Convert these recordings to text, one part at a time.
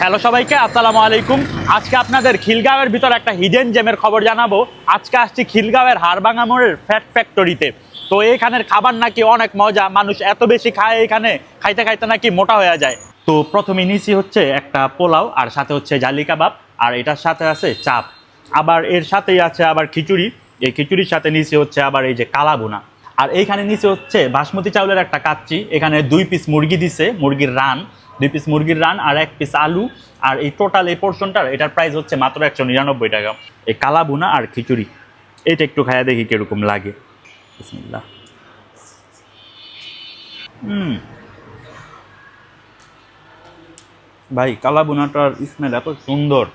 Hello সবাইকে, আসসালামু আলাইকুম। আজকে আপনাদের খিলগাঁওয়ের ভিতর একটা হিডেন জেমের খবর জানাব। আজকে আসছি খিলগাঁওয়ের হাড়ভাঙা মোড়ের ফ্যাট ফ্যাক্টরিতে তো এখানের খাবার নাকি অনেক মজা, মানুষ এত বেশি খায় এখানে, খাইতে খাইতে নাকি মোটা হয়ে যায়। তো প্রথমে নিচি হচ্ছে একটা পোলাও, আর সাথে হচ্ছে জালি কাবাব, আর এটার সাথে আছে চাপ। আবার এর সাথেই আছে আবার খিচুড়ি। এই খিচুড়ির সাথে নিচে হচ্ছে আবার এই যে কালাগুনা আর এইখানে নিচে হচ্ছে বাসমতি চাউলের একটা কাচ্চি। এখানে দুই পিস মুরগি দিছে, মুরগির রান। দুই পিস মুরগির রান আর এক পিস আলু। আর এই টোটাল এই পোর্শনটার এটার প্রাইস হচ্ছে মাত্র একশো নিরানব্বই টাকা। এই কালা বুনা আর খিচুড়ি। এটা একটু খায়া দেখি কীরকম লাগে। বিসমিল্লাহ। হুম। ভাই, কালা বুনাটার স্মেল এত সুন্দর।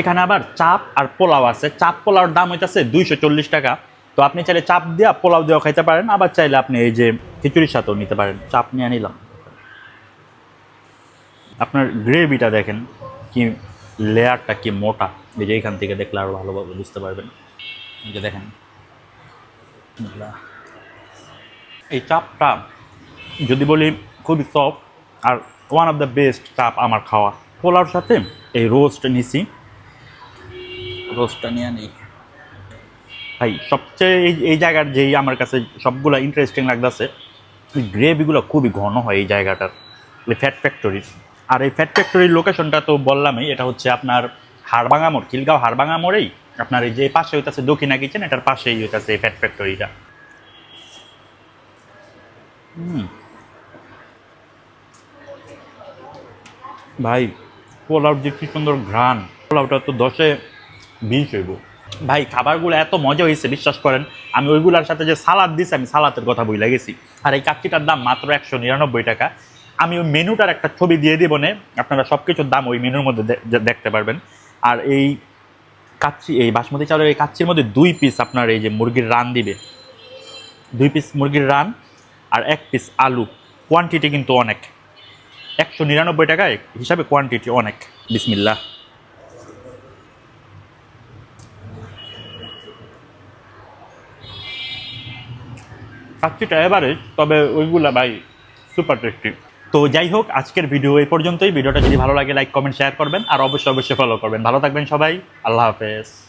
এখানে আবার চাপ আর পোলাও আছে। চাপ পোলাওর দাম হইতেছে দুইশো চল্লিশ টাকা। তো আপনি চাইলে চাপ দিয়া পোলাও দিয়েও খাইতে পারেন। আবার চাইলে আপনি এই যে খিচুড়ির সাথেও নিতে পারেন। চাপ নিয়ে নিলাম। আপনার গ্রেভিটা দেখেন কি লেয়ারটা কি মোটা। এই যে এখান থেকে দেখলে আরও ভালোভাবে বুঝতে পারবেন। এই যে দেখেন। এই চাপটা যদি বলি খুবই সফট আর ওয়ান অফ দ্য বেস্ট চাপ আমার খাওয়া। পোলাওর সাথে এই রোস্ট নিছি। রোস্টটা নিয়ে নিই। ভাই, সবচেয়ে এই এই জায়গার যেই আমার কাছে সবগুলো ইন্টারেস্টিং লাগতেছে গ্রেভিগুলো খুবই ঘন হয় এই জায়গাটার ফ্যাট ফ্যাক্টরির আর এই ফ্যাট ফ্যাক্টরির লোকেশনটা তো বললামই, এটা হচ্ছে আপনার হাড়ভাঙা মোড়, খিলগাঁও হাড়ভাঙা মোড়েই। আপনার এই যে পাশে হইতাছে দক্ষিণা কিচেন এটার পাশেই হইতাছে এই ফ্যাট ফ্যাক্টরিটা ভাই পোলাওর যে কি সুন্দর ঘ্রাণ। পোলাওটা তো দশে বিশ হইব। ভাই, খাবারগুলো এত মজা হয়েছে বিশ্বাস করেন, আমি ওইগুলোর সাথে যে সালাদ দিছি, আমি সালাদের কথা বইলা গেছি। আর এই কাচ্চিটার দাম মাত্র একশো নিরানব্বই টাকা। আমি ওই মেনুটার একটা ছবি দিয়ে দিব নে। আপনারা সব কিছুর দাম ওই মেনুর মধ্যে দেখতে পারবেন। আর এই কাচ্চি, এই বাসমতি চাউলের এই কাচ্চির মধ্যে দুই পিস আপনার এই যে মুরগির রান দিবে। দুই পিস মুরগির রান আর এক পিস আলু। কোয়ান্টিটি কিন্তু অনেক। একশো নিরানব্বই টাকায় হিসাবে কোয়ান্টিটি অনেক। বিসমিল্লা কাচ্চিটা এবারে, তবে ওইগুলা ভাই সুপার টেস্টি তো যাই হোক, আজকের ভিডিও এই পর্যন্তই। ভিডিওটা যদি ভালো লাগে লাইক কমেন্ট শেয়ার করবেন। আর অবশ্যই অবশ্যই ফলো করবেন। ভালো থাকবেন সবাই। আল্লাহ হাফেজ।